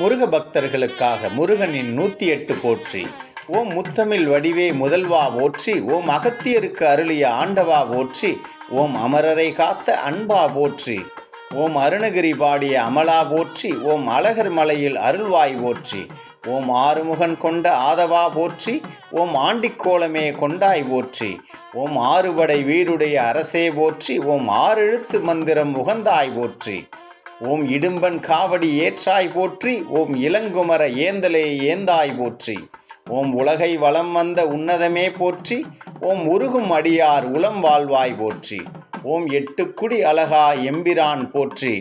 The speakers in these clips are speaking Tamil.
முருக பக்தர்களுக்காக முருகனின் நூற்றி எட்டு போற்றி. ஓம் முத்தமிழ் வடிவே முதல்வா போற்றி ஓம் அகத்தியருக்கு அருளிய ஆண்டவா போற்றி ஓம் அமரரை காத்த அன்பா போற்றி ஓம் அருணகிரி பாடிய அமலா போற்றி ஓம் அழகர் மலையில் அருள்வாய் போற்றி ஓம் ஆறுமுகன் கொண்ட ஆதவா போற்றி ஓம் ஆண்டிக்கோலமே கொண்டாய் போற்றி ஓம் ஆறுபடை வீருடைய அரசே போற்றி ஓம் ஆறெழுத்து மந்திரம் உகந்தாய் போற்றி. ஓம் இடும்பன் காவடி ஏற்றாய் போற்றி ஓம் இளங்குமர ஏந்தலே ஏந்தாய் போற்றி. ஓம் உலகை வளம் வந்த உன்னதமே போற்றி ஓம் உருகும் அடியார் உளம் வாழ்வாய் போற்றி. ஓம் எட்டுக்குடி அழகா எம்பிரான் போற்றி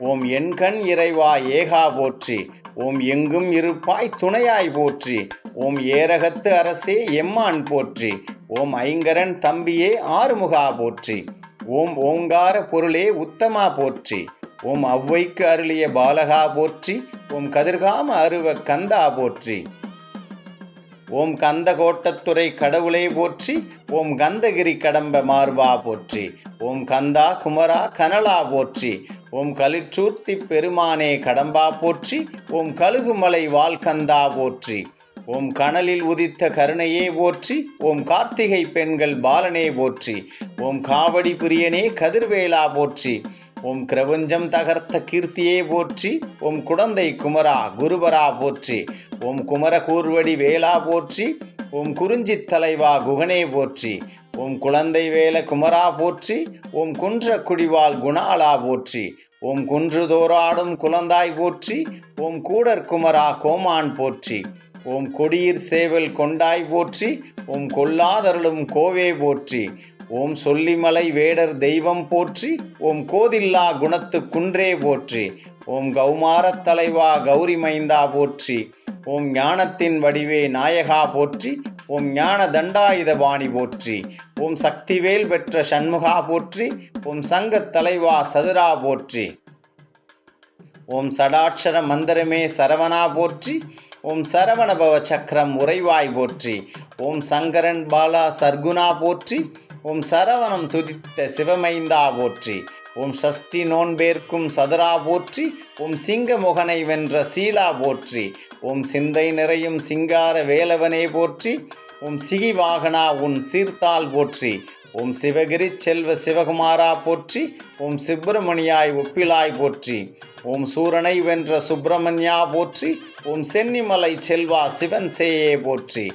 ஓம் எண்கண் இறைவா ஏகா போற்றி. ஓம் எங்கும் இருப்பாய் துணையாய் போற்றி ஓம் ஏரகத்து அரசே எம்மான் போற்றி. ஓம் ஐங்கரன் தம்பியே ஆறுமுகா போற்றி ஓம் ஓங்கார பொருளே உத்தமா போற்றி. ஓம் அவ்வைக்கு அருளிய பாலகா போற்றி ஓம் கதிர்காம அருவ கந்தா போற்றி. ஓம் கந்த கோட்டத்துறை கடவுளே போற்றி ஓம் கந்தகிரி கடம்ப மார்பா போற்றி. ஓம் கந்தா குமரா கனலா போற்றி. ஓம் கலிச்சூர்த்தி பெருமானே கடம்பா போற்றி ஓம் கழுகுமலை வால்கந்தா போற்றி. ஓம் கனலில் உதித்த கருணையே போற்றி ஓம் கார்த்திகை பெண்கள் பாலனே போற்றி. ஓம் காவடி பிரியனே கதிர்வேலா போற்றி. உம் கிரபஞ்சம் தகர்த்த கீர்த்தியே போற்றி உம் குடந்தை குமரா குருபரா போற்றி உம் குமர கூர்வடி வேளா போற்றி உம் குறிஞ்சித் தலைவா குகனே போற்றி உம் குழந்தை வேல குமரா போற்றி உம் குன்ற குடிவால் குணாலா போற்றி உம் குன்று தோறாடும் குழந்தாய் போற்றி உம் கூடர் குமரா கோமான் போற்றி உம் கொடியிர் சேவல் கொண்டாய் போற்றி உம் கொல்லாதருளும் கோவே போற்றி ஓம் சொல்லிமலை வேடர் தெய்வம் போற்றி ஓம் கோதில்லா குணத்து குன்றே போற்றி ஓம் கௌமாரத் தலைவா கௌரி மைந்தா போற்றி ஓம் ஞானத்தின் வடிவே நாயகா போற்றி ஓம் ஞான தண்டாயுத பாணி போற்றி ஓம் சக்திவேல் பெற்ற சண்முகா போற்றி ஓம் சங்கத் தலைவா சதுரா போற்றி ஓம் சடாட்சர மந்திரமே சரவணா போற்றி ஓம் சரவணபவ சக்கரம் உறைவாய் போற்றி ஓம் சங்கரன் பாலா சர்க்குணா போற்றி உம் சரவணம் துதித்த சிவமைந்தா போற்றி. உம் சஷ்டி நோன்பேர்க்கும் சதுரா போற்றி. உம் சிங்க முகனை வென்ற சீலா போற்றி. உம் சிந்தை நிறையும் சிங்கார வேலவனே போற்றி. உம் சிகி வாகனா உன் சீர்த்தால் போற்றி. உம் சிவகிரி செல்வ சிவகுமாரா போற்றி. உம் சுப்பிரமணியாய் ஒப்பிலாய் போற்றி. உம் சூரனை வென்ற சுப்பிரமணியா போற்றி. உம் சென்னிமலை செல்வா சிவன் சேயே போற்றி.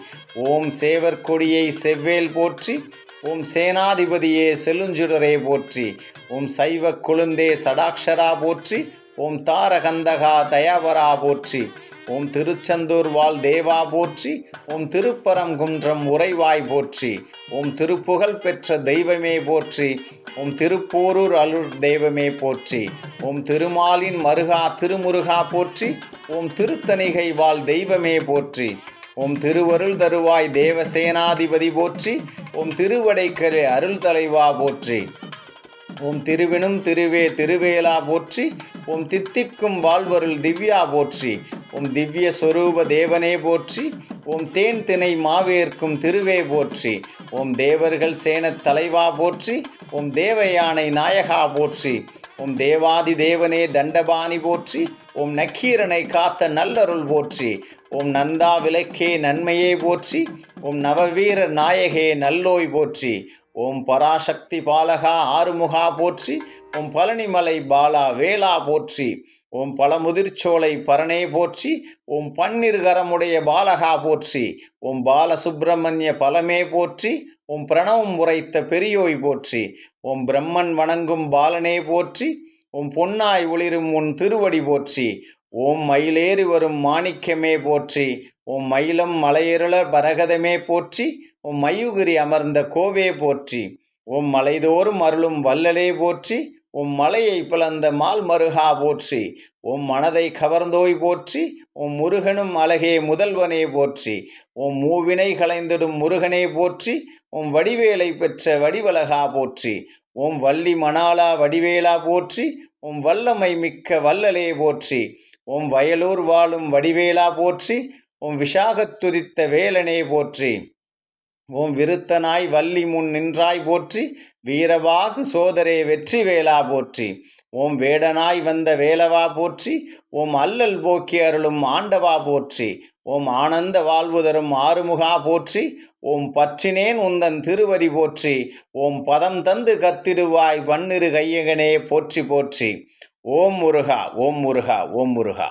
ஓம் சேவர் கொடியை செவ்வேல் போற்றி. ஓம் சேனாதிபதியே செலுஞ்சுடரே போற்றி ஓம் சைவ கொழுந்தே சடாக்ஷரா போற்றி ஓம் தாரகந்தகா தயாவரா போற்றி ஓம் திருச்செந்தூர் வாழ் தேவா போற்றி ஓம் திருப்பரங்குன்றம் உறைவாய் போற்றி ஓம் திருப்புகழ் பெற்ற தெய்வமே போற்றி ஓம் திருப்போரூர் அருள் தெய்வமே போற்றி ஓம் திருமாலின் மருகா திருமுருகா போற்றி ஓம் திருத்தணிகை வாழ் தெய்வமே போற்றி ஓம் திருவருள் தருவாய் தேவசேனாதிபதி போற்றி ஓம் திருவடைக்கரே அருள் தலைவா போற்றி. ஓம் திருவினும் திருவே திருவேலா போற்றி ஓம் தித்திக்கும் வாழ்வருள் திவ்யா போற்றி. ஓம் திவ்ய சொரூப தேவனே போற்றி ஓம் தேன் திணை மாவேற்கும் திருவே போற்றி. ஓம் தேவர்கள் சேனத் தலைவா போற்றி ஓம் தேவயானை நாயகா போற்றி. உம் தேவாதி தேவனே தண்டபாணி போற்றி உம் நக்கீரனை காத்த நல்லருள் போற்றி உம் நந்தா விளக்கே நன்மையே போற்றி உம் நவவீர நாயகே நல்லோய் போற்றி ஓம் பராசக்தி பாலகா ஆறுமுகா போற்றி உம் பழனிமலை பாலா வேளா போற்றி ஓம் பழமுதிர்ச்சோலை பரணே போற்றி ஓம் பன்னிருகரமுடைய பாலகா போற்றி ஓம் பாலசுப்பிரமணிய பலமே போற்றி ஓம் பிரணவம் உரைத்த பெரியோய் போற்றி ஓம் பிரம்மன் வணங்கும் பாலனே போற்றி ஓம் பொன்னாய் ஒளிரும் உன் திருவடி போற்றி ஓம் மயிலேறி வரும் மாணிக்கமே போற்றி ஓம் மயிலம் மலையருளர் பரகதமே போற்றி ஓம் மயுகிரி அமர்ந்த கோவே போற்றி ஓம் மலைதோறும் அருளும் வல்லலே போற்றி உம் மலையை பிளந்த மால் மருகா போற்றி உம் மனதை கவர்ந்தோய் போற்றி உம் முருகனும் அழகே முதல்வனே போற்றி உம் மூவினை களைந்திடும் முருகனே போற்றி உம் வடிவேலை பெற்ற வடிவலகா போற்றி உம் வள்ளி மணாலா வடிவேலா போற்றி உம் வல்லமை மிக்க வல்லலே போற்றி உம் வயலூர் வாழும் வடிவேலா போற்றி உம் விஷாகத் துதித்த வேலனே போற்றி. ஓம் விருத்தனாய் வள்ளி முன் நின்றாய் போற்றி வீரவாகு சோதரே வெற்றி வேளா போற்றி. ஓம் வேடனாய் வந்த வேலவா போற்றி ஓம் அல்லல் போக்கி அருளும் ஆண்டவா போற்றி. ஓம் ஆனந்த வாழ்வு தரும் ஆறுமுகா போற்றி ஓம் பற்றினேன் உந்தன் திருவடி போற்றி. ஓம் பதம் தந்து கத்திடுவாய் பன்னிரு கையகனே போற்றி போற்றி. ஓம் முருகா ஓம் முருகா ஓம் முருகா.